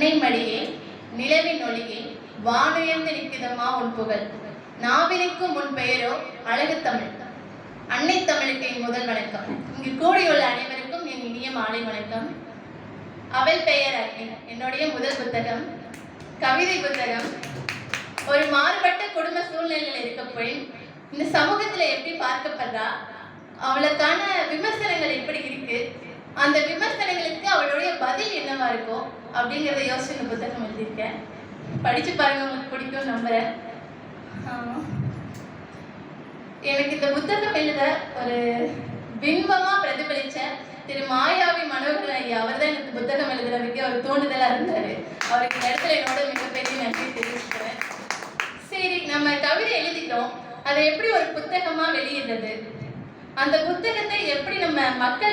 அன்னை மடியே நிலவின் ஒளியே வானுயர்ந்து நிற்கிதமா உன் புகழ். நாவினுக்கும் முன் பெயரோ அழகு தமிழ். அன்னை தமிழுக்கு என் முதல் வணக்கம். இங்கு கூடியுள்ள அனைவருக்கும் என் இனிய மாலை வணக்கம். அவள் பெயர் அன்னை. என்னுடைய முதல் புத்தகம் கவிதை புத்தகம். ஒரு மாறுபட்ட குடும்ப சூழ்நிலையில் இருக்க இந்த சமூகத்துல எப்படி பார்க்கப்படுறா? அவளுக்கான விமர்சனங்கள் எப்படி இருக்கு? அந்த விமர்சனங்களுக்கு அவளுடைய பதில் என்னவா இருக்கும் அப்படிங்கிறத யோசிச்சு இந்த புத்தகம் எழுதியிருக்கேன். படிச்சு பாருங்க உங்களுக்கு பிடிக்கும் நம்புறேன். எனக்கு இந்த புத்தகம் எழுத ஒரு பிம்பமா பிரதிபலிச்ச திரு மாயாவி மனோகர் ஐயா அவர் தான் எனக்கு புத்தகம் எழுதுறதுக்கு ஒரு தூண்டுதலா இருந்தாரு. அவருக்கு இந்த இடத்துல என்னோட மிகப்பெரிய நன்றி தெரிவிச்சுக்கிறேன். சரி நம்ம கவிதை எழுதிட்டோம். அதை எப்படி ஒரு புத்தகமா வெளியிடுறது? அந்த புத்தகத்தை எப்படி நம்ம மக்கள்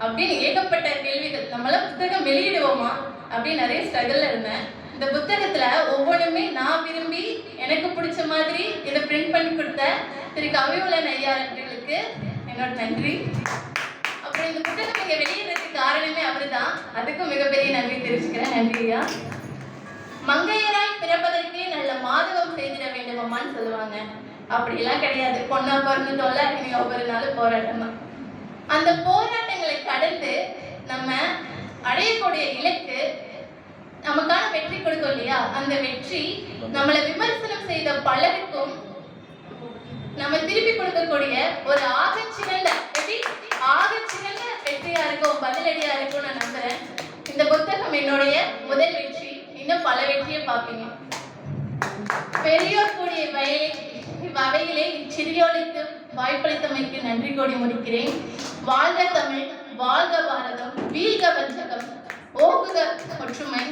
அப்படின்னு ஏகப்பட்ட கேள்விகள். நம்மளாம் புத்தகம் வெளியிடுவோமா? அப்படின்னு நிறைய ஸ்ட்ரகிள் இருந்தேன். இந்த புத்தகத்துல ஒவ்வொன்றுமே நான் விரும்பி எனக்கு பிடிச்ச மாதிரி இதை பிரிண்ட் பண்ணி கொடுத்த திரு கவிவுலன் ஐயா அவர்களுக்கு என்னோட நன்றி. அப்புறம் இந்த புத்தகம் இங்கே வெளியிடுறதுக்கு காரணமே அவர்தான். அதுக்கும் மிகப்பெரிய நன்றி தெரிவிச்சுக்கிறேன். நன்றி ஐயா. மங்கையராய் பிறப்பதற்கே நல்ல மாதவம் செய்திட வேண்டுமான்னு சொல்லுவாங்க. அப்படியெல்லாம் கிடையாது. பொண்ணா பிறந்துட்டோம்ல இனி ஒவ்வொரு நாளும் போராட்டமா அந்த போராட்டம் கடந்து நம்ம அடையக்கூடிய இலக்கு நமக்கான வெற்றி கொடுக்கும் இல்லையா? அந்த வெற்றி நம்மளை விமர்சனம் செய்த பலருக்கும் நம்ம திருப்பி கொடுக்கக்கூடிய ஒரு ஆகச்சிறந்த எப்படி ஆகச்சிறந்த வெற்றியா இருக்கும் பதிலடியா இருக்கும் நான் நம்புறேன். இந்த புத்தகம் என்னுடைய முதல் வெற்றி. இன்னும் பல வெற்றியை பார்ப்பீங்க. பெரியோர் கூடிய வயலை வகையிலே இச்சிறியோளுக்கு வாய்ப்பளித்தமைக்கு நன்றி கோடி முடிக்கிறேன். வாழ்க தமிழ் வாழ்க பாரதம் வீழ்க வஞ்சகம் ஓகுக ஒற்றுமை